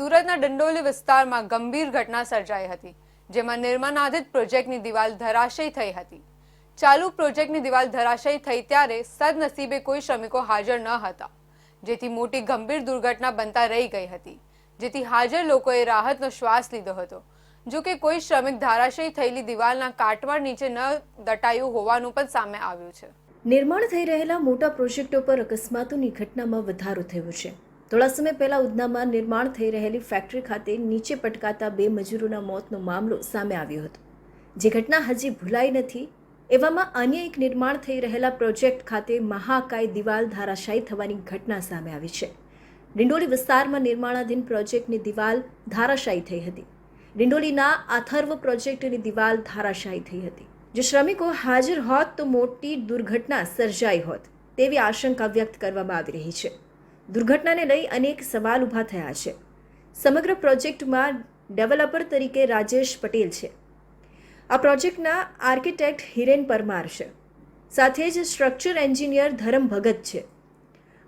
સુરતના ડંડોલી વિસ્તારમાં ગંભીર ઘટના સર્જાઈ હતી, જેમાં નિર્માણાધિત પ્રોજેક્ટની દિવાલ ધરાશયી થઈ હતી. ચાલુ પ્રોજેક્ટની દિવાલ ધરાશયી થઈ ત્યારે સદનસીબે કોઈ શ્રમિકો હાજર ન હતા, જેથી મોટી ગંભીર દુર્ઘટના બનતા રહી ગઈ હતી, જેથી હાજર લોકોએ રાહતનો શ્વાસ લીધો હતો. જો કે કોઈ શ્રમિક ધરાશયી થયેલી દિવાલના કાટમાળ નીચે ન દટાયું હોવાનું પણ સામે આવ્યું છે. નિર્માણ થઈ રહેલા મોટા પ્રોજેક્ટો પર અકસ્માતોની ઘટનામાં વધારો થયો છે. થોડા સમય પહેલા ઉધનામાં નિર્માણ થઈ રહેલી ફેક્ટરી ખાતે નીચે પટકાતા બે મજૂરોના મોતનો મામલો સામે આવ્યો હતો. જે ઘટના હજી ભૂલાઈ નથી, એવામાં અન્ય એક નિર્માણ થઈ રહેલા પ્રોજેક્ટ ખાતે મહાકાય દિવાલ ધારાશાયી થવાની ઘટના સામે આવી છે. ડિંડોલી વિસ્તારમાં નિર્માણાધીન પ્રોજેક્ટની દિવાલ ધારાશાયી થઈ હતી. ડિંડોલીના આથર્વ પ્રોજેક્ટની દિવાલ ધારાશાયી થઈ હતી. જો શ્રમિકો હાજર હોત તો મોટી દુર્ઘટના સર્જાઈ હોત, તેવી આશંકા વ્યક્ત કરવામાં આવી રહી છે. દુર્ઘટનાને લઈ અનેક સવાલ ઊભા થયા છે. સમગ્ર પ્રોજેક્ટમાં ડેવલપર તરીકે રાજેશ પટેલ છે. આ પ્રોજેક્ટના આર્કિટેક્ટ હિરેન પરમાર છે. સાથે જ સ્ટ્રક્ચર એન્જિનિયર ધરમ ભગત છે.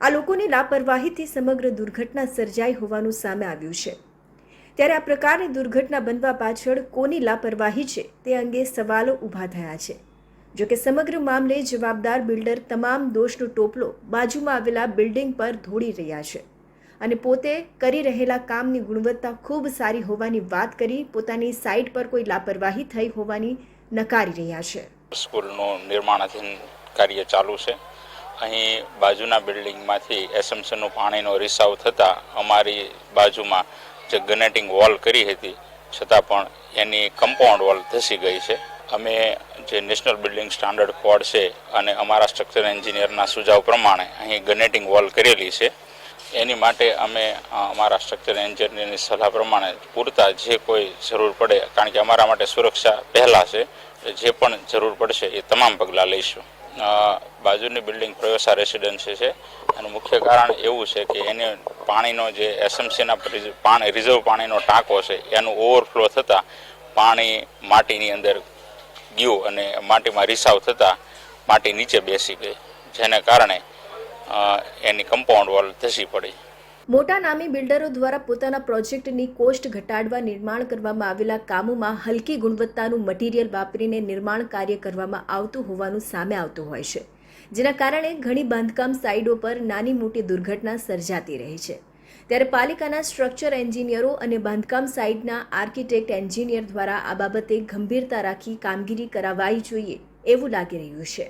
આ લોકોની લાપરવાહીથી સમગ્ર દુર્ઘટના સર્જાઈ હોવાનું સામે આવ્યું છે. ત્યારે આ પ્રકારની દુર્ઘટના બનવા પાછળ કોની લાપરવાહી છે તે અંગે સવાલો ઊભા થયા છે. જોકે સમગ્ર મામલે જવાબદાર બિલ્ડર તમામ દોષનો ટોપલો બાજુમાં આવેલા બિલ્ડિંગ પર ધોડી રહ્યા છે અને પોતે કરી રહેલા કામની ગુણવત્તા ખૂબ સારી હોવાની વાત કરી પોતાની સાઇટ પર કોઈ લાપરવાહી થઈ હોવાની નકારી રહ્યા છે. સ્કૂલનું નિર્માણાધીન કાર્ય ચાલુ છે. અહીં બાજુના બિલ્ડિંગમાંથી એસએમસીનું પાણીનો રિસાવ થતાં અમારી બાજુમાં જે ગનેટિંગ વોલ કરી હતી, છતાં પણ એની કમ્પાઉન્ડ વોલ ધસી ગઈ છે. અમે જે નેશનલ બિલ્ડિંગ સ્ટાન્ડર્ડ કોડ છે અને અમારા સ્ટ્રક્ચર એન્જિનિયરના સુઝાવ પ્રમાણે અહીં ગનેટિંગ વોલ કરેલી છે. એની માટે અમે અમારા સ્ટ્રક્ચર એન્જિનિયરની સલાહ પ્રમાણે પૂરતા જે કોઈ જરૂર પડે, કારણ કે અમારા માટે સુરક્ષા પહેલાં છે જે પણ જરૂર પડશે એ તમામ પગલાં લઈશું. બાજુની બિલ્ડિંગ પ્રયોસા રેસિડેન્સી છે. એનું મુખ્ય કારણ એવું છે કે એને પાણીનો જે એસએમસીના પાણી રિઝર્વ પાણીનો ટાંકો છે, એનું ઓવરફ્લો થતાં પાણી માટીની અંદર ગયું અને માટીમાં રિસાવ થતાં માટી નીચે બેસી ગઈ. જેને કારણે એની કમ્પાઉન્ડ વોલ ધસી પડી. મોટા નામી બિલ્ડરો દ્વારા પોતાના પ્રોજેક્ટની કોસ્ટ ઘટાડવા નિર્માણ કરવામાં આવેલા કામોમાં હલકી ગુણવત્તાનું મટીરિયલ વાપરીને નિર્માણ કાર્ય કરવામાં આવતું હોવાનું સામે આવતું હોય છે, જેના કારણે ઘણી બાંધકામ સાઇડો પર નાની મોટી દુર્ઘટના સર્જાતી રહી છે. ત્યારે પાલિકાના સ્ટ્રક્ચર એન્જિનિયરો અને બાંધકામ સાઇટના આર્કિટેક્ટ એન્જિનિયર દ્વારા આ બાબતે ગંભીરતા રાખી કામગીરી કરાવાઈ જોઈએ એવું લાગી રહ્યું છે.